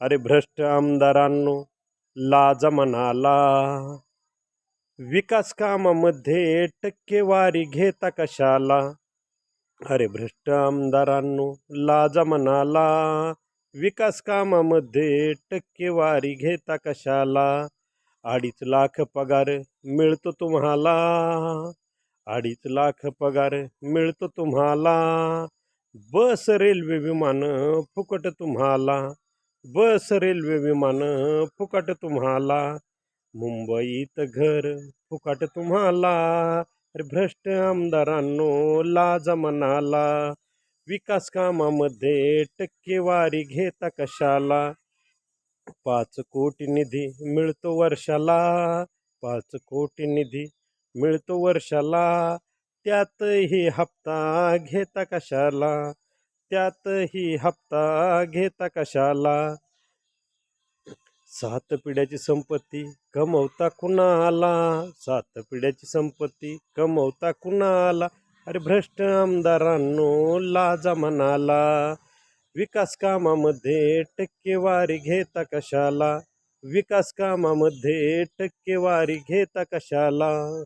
अरे भ्रष्ट आमदारांनो लाज मनाला विकास कामामध्ये टक्केवारी घेता कशाला? अरे भ्रष्ट आमदारांनो लाज मनाला विकास कामामध्ये टक्केवारी घेता कशाला? अडीच लाख पगार मिळतो तुम्हाला. अडीच लाख पगार मिळतो तुम्हाला. बस रेल्वे विमान फुकट तुम्हाला. बस रेल्वे विमान फुकट तुम्हाला. मुंबईत घर फुकट तुम्हाला. अरे भ्रष्ट आमदारांनो लाज मनाला. विकास कामामध्ये टक्केवारी घेता कशाला? पाच कोटी निधी मिळतो वर्षाला. पाच कोटी निधी मिळतो वर्षाला. त्यातही हप्ता घेता कशाला? त्यातही हप्ता घेता कशाला? सात पिढ्याची संपत्ती कमवता कुणाला? सात पिढ्याची संपत्ती कमवता कुणाला? अरे भ्रष्ट आमदारांनो लाजा मनाला. विकास कामामध्ये टक्केवारी घेता कशाला? विकास कामामध्ये टक्केवारी घेता कशाला?